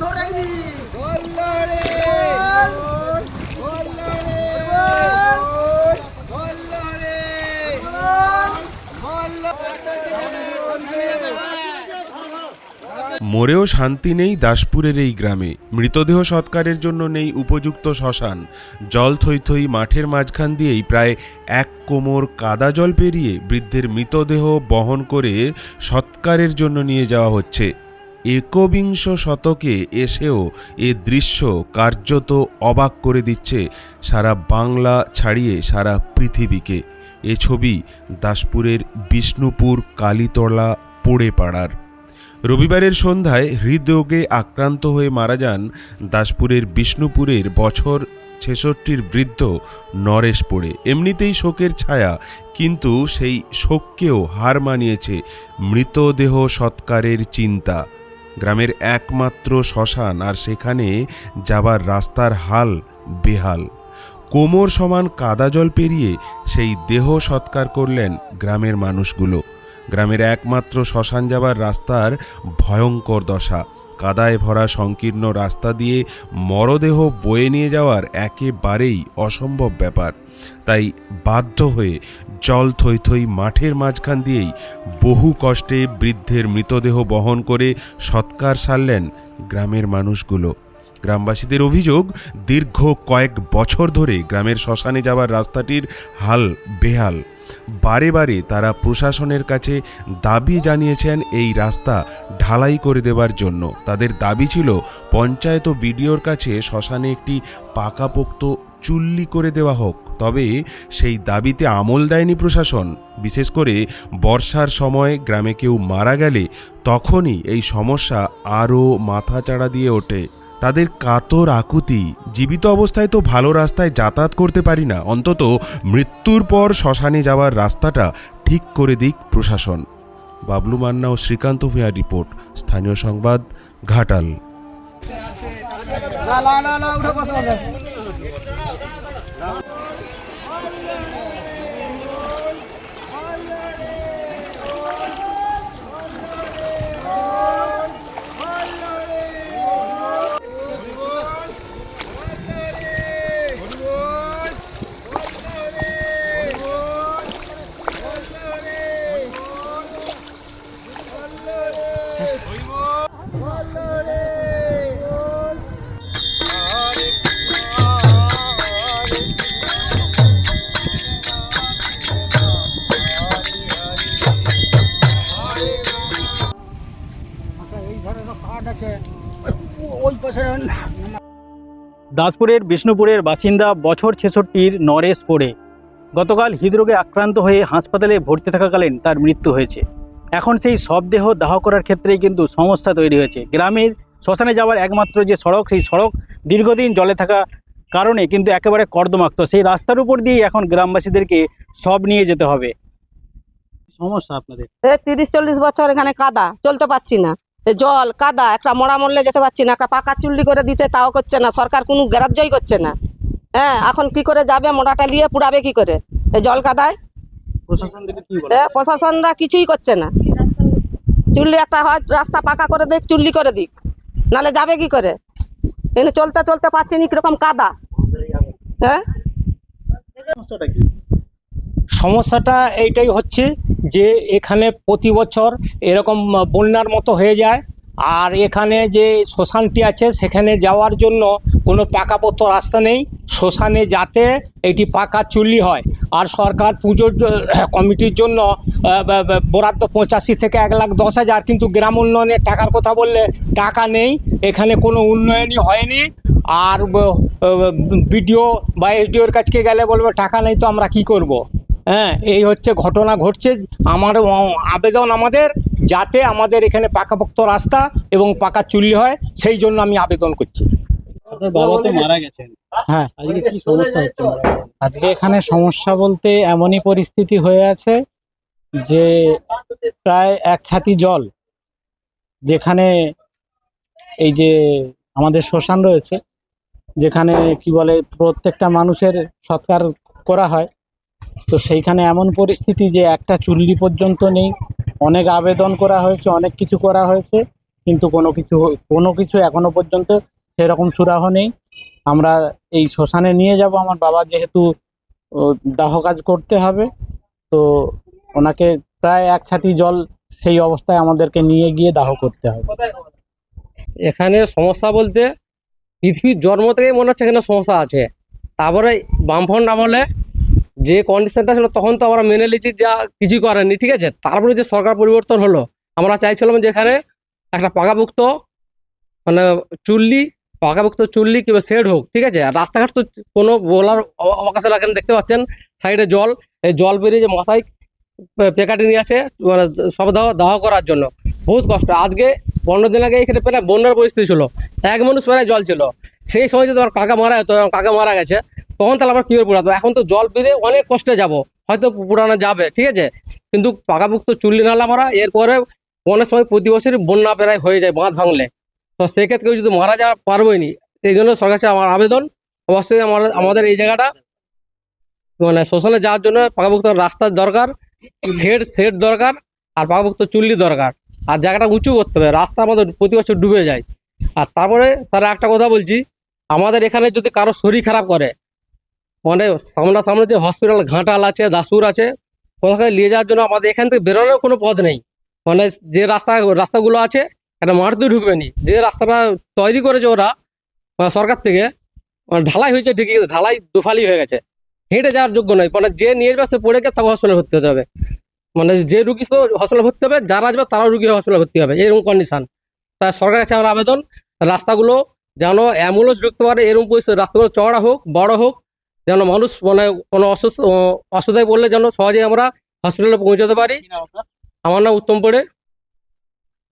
ধরাই দি মরেও শান্তি নেই দাসপুরের এই গ্রামে। মৃতদেহ সৎকারের জন্য নেই উপযুক্ত শ্মশান। জল থই থই মাঠের মাঝখান দিয়েই প্রায় এক কোমর কাদা জল পেরিয়ে বৃদ্ধের মৃতদেহ বহন করে সৎকারের জন্য নিয়ে যাওয়া হচ্ছে। একবিংশ শতকে এসেও এ দৃশ্য কার্যত অবাক করে দিচ্ছে সারা বাংলা ছাড়িয়ে সারা পৃথিবীকে। এ ছবি দাসপুরের বিষ্ণুপুর, কালীতলা পোড়ে পাড়ার রবিবারের সন্ধ্যায় হৃদরোগে আক্রান্ত হয়ে মারা যান দাসপুরের বিষ্ণুপুরের বছর ছেষট্টির বৃদ্ধ নরেশ পড়ে। এমনিতেই শোকের ছায়া, কিন্তু সেই শোককেও হার মানিয়েছে মৃতদেহ সৎকারের চিন্তা। গ্রামের একমাত্র শ্মশান, আর সেখানে যাবার রাস্তার হাল বেহাল। কোমর সমান কাদা জল পেরিয়ে সেই দেহ সৎকার করলেন গ্রামের মানুষগুলো। গ্রামের একমাত্র শ্মশান যাবার রাস্তার ভয়ঙ্কর দশা। কাদায় ভরা সংকীর্ণ রাস্তা দিয়ে মরদেহ বয়ে নিয়ে যাওয়ার একেবারেই অসম্ভব ব্যাপার। তাই বাধ্য হয়ে জল থই থই মাঠের মাঝখান দিয়েই বহু কষ্টে বৃদ্ধের মৃতদেহ বহন করে সৎকার সারলেন গ্রামের মানুষগুলো। গ্রামবাসীদের অভিযোগ, দীর্ঘ কয়েক বছর ধরে গ্রামের শ্মশানে যাওয়ার রাস্তাটির হাল বেহাল। বারে বারে তারা প্রশাসনের কাছে দাবি জানিয়েছেন এই রাস্তা ঢালাই করে দেওয়ার জন্য। তাদের দাবি ছিল, পঞ্চায়েত ও বিডিওর কাছে শ্মশানে একটি পাকাপোক্ত চুল্লি করে দেওয়া হোক। তবে সেই দাবিতে আমল দেয়নি প্রশাসন। বিশেষ করে বর্ষার সময় গ্রামে কেউ মারা গেলে তখনই এই সমস্যা আরও মাথাচাড়া দিয়ে ওঠে। তাদের কাতর আকুতি, জীবিত অবস্থায় তো ভালো রাস্তায় যাতায়াত করতে পারি না, অন্তত মৃত্যুর পর শ্মশানে যাওয়ার রাস্তাটা ঠিক করে দিক প্রশাসন। বাবলু মান্না ও শ্রীকান্ত ভূঁয়া রিপোর্ট, স্থানীয় সংবাদ, ঘাটাল। দাসপুরের বিষ্ণুপুরের বাসিন্দা বছর ছেষট্টির নরেশ পড়ে। গতকাল হৃদরোগে আক্রান্ত হয়ে হাসপাতালে ভর্তি থাকাকালীন তার মৃত্যু হয়েছে। এখন সেই শবদেহ দাহ করার ক্ষেত্রেই কিন্তু সমস্যা তৈরি হয়েছে। গ্রামের শ্মশানে যাওয়ার একমাত্র যে সড়ক, সেই সড়ক দীর্ঘদিন জলে থাকা কারণে কিন্তু একেবারে কর্দমাক্ত। সেই রাস্তার উপর দিয়ে এখন গ্রামবাসীদেরকে সব নিয়ে যেতে হবে। সমস্যা আপনাদের? তিরিশ, চল্লিশ বছর এখানে কাদা, চলতে পারছি না। জল, কাদা, একটা মরা মরলে যেতে পারছি না, একটা পাকা চুল্লি করে দিতে তাও করছে না, সরকার কোনো গ্রাহ্যই করছে না। হ্যাঁ এখন কি করে যাবে, মোড়াটা নিয়ে পুড়াবে কি করে? জল কাদায় প্রশাসনরা কিছুই করছে না। চুল্লি একটা হয় রাস্তা পাকা করে দিক চুল্লি করে দিক। নালে যাবে কি করে? এনে চলতে চলতে পারছি না কীরকম কাদা। হ্যাঁ সমস্যাটা এইটাই হচ্ছে যে এখানে প্রতি বছর এরকম বন্যার মতো হয়ে যায়। আর এখানে যে শ্মশানটি আছে সেখানে যাওয়ার জন্য কোনো পাকাপোক্ত রাস্তা নেই, শ্মশানে যাতে এটি পাকা চুল্লি হয়। আর সরকার পুজোর কমিটির জন্য বরাদ্দ পঁচাশি থেকে এক লাখ দশ হাজার, কিন্তু গ্রাম উন্নয়নের টাকার কথা বললে টাকা নেই, এখানে কোনো উন্নয়নই হয়নি। আর বিডিও বা এসডিওর কাছকে গেলে বলবে, টাকা নেই তো আমরা কি করব। হ্যাঁ এই হচ্ছে ঘটনা ঘটছে। আমার আবেদন আমাদের, যাতে আমাদের এখানে পাকাপোক্ত রাস্তা এবং পাকা চুল্লি হয়, সেই জন্য আমি আবেদন করছি। আপনার বাবা তো মারা গেছেন। হ্যাঁ। আজকে কি সমস্যা হচ্ছে? আজকে এখানে সমস্যা বলতে এমনই পরিস্থিতি হয়ে আছে যে প্রায় এক ছাতি জল যেখানে এই যে আমাদের শ্মশান রয়েছে যেখানে কি বলে প্রত্যেকটা মানুষের সৎকার করা হয়। তো সেইখানে এমন পরিস্থিতি যে একটা চুল্লি পর্যন্ত নেই। অনেক আবেদন করা হয়েছে অনেক কিছু করা হয়েছে কিন্তু কোনো কিছু কোনো কিছু এখনও পর্যন্ত সেরকম সুরাহ নেই। আমরা এই শ্মশানে নিয়ে যাব। আমার বাবা যেহেতু দাহ কাজ করতে হবে, তো ওনাকে প্রায় এক ছাতি জল সেই অবস্থায় আমাদেরকে নিয়ে গিয়ে দাহ করতে হবে। এখানে সমস্যা বলতে পৃথিবীর জন্ম থেকেই মনে হচ্ছে এখানে সমস্যা আছে। তারপরে বামফ্রন্ট আমলে যে কন্ডিশনটা ছিল তখন তো আমরা মেনে নিয়েছি যা কিছু করেনি ঠিক আছে? তারপরে যে সরকার পরিবর্তন হলো, আমরা চাইছিলাম যে এখানে একটা পাকাপুক্ত মানে চুল্লি পাকাপুক্ত চুল্লি কিংবা শেড হোক, ঠিক আছে? আর রাস্তাঘাট তো কোনো বলার অবকাশে লাগেন দেখতে পাচ্ছেন? সাইডে জল, এই জল বেরিয়ে যে মাথায় পেকাটি নিয়ে আছে মানে সব দাহ দাহ করার জন্য। বহুত কষ্ট। আজকে পনেরো দিন আগে এখানে প্রায় বন্যার পরিস্থিতি ছিল। এক মানুষ প্রায় জল ছিল। সেই সময় যদি আমার কাকা মারা আমার কাকা মারা গেছে, তখন তাহলে আবার কি করে পুরাতো? এখন তো জল বেঁধে অনেক কষ্টে যাব। হয়তো পুরানো যাবে, ঠিক আছে? কিন্তু পাকাপুক্ত চুল্লি নালা মারা, এরপরে অনেক সময় প্রতি বছরই বন্যা প্রায় হয়ে যায়, বাঁধ ভাঙলে। তো সেক্ষেত্রে যদি মারা যাওয়া পারবোই নি, এই জন্য সরকার আমার আবেদন। অবশ্যই আমার, আমাদের এই জায়গাটা মানে শোষণে যাওয়ার জন্য পাকাভুক্ত রাস্তার দরকার, শেড শেড দরকার, আর পাকাপুক্ত চুল্লি দরকার। আর জায়গাটা উঁচু করতে হবে, রাস্তা আমাদের প্রতি বছর ডুবে যায়। আর তারপরে স্যার একটা কথা বলছি, আমাদের এখানে যদি কারও শরীর খারাপ করে মানে সামনাসামনি যে হসপিটাল ঘাটাল আছে দাসুর আছে কোথাও নিয়ে যাওয়ার জন্য আমাদের এখান থেকে বেরোনোর কোনো পথ নেই। মানে যে রাস্তা, রাস্তাগুলো আছে একটা মারুতি ঢুকবে নি যে রাস্তাটা তৈরি করেছে ওরা সরকার থেকে ঢালাই হয়েছে ঠিকই কিন্তু ঢালাই দুফালি হয়ে গেছে। হেঁটে যাওয়ার যোগ্য নয় মানে যে নিয়ে যাবে সে পড়ে গিয়ে তাকে হসপিটালে ভর্তি হতে হবে। মানে যে রুগী তো হসপিটালে ভর্তি হবে যারা আসবে তারাও রুগী হসপিটালে ভর্তি হবে এরকম কন্ডিশন তাই সরকারের কাছে আমার আবেদন রাস্তাগুলো যেন অ্যাম্বুলেন্স ঢুকতে পারে এরকম পরিস্থিতি রাস্তাগুলো চওড়া হোক বড় হোক যেন মানুষ মানে কোনো অসুস্থ অসুবিধায় পড়লে যেন সহজেই আমরা হসপিটালে পৌঁছাতে পারি। আমার নাম উত্তম পড়ে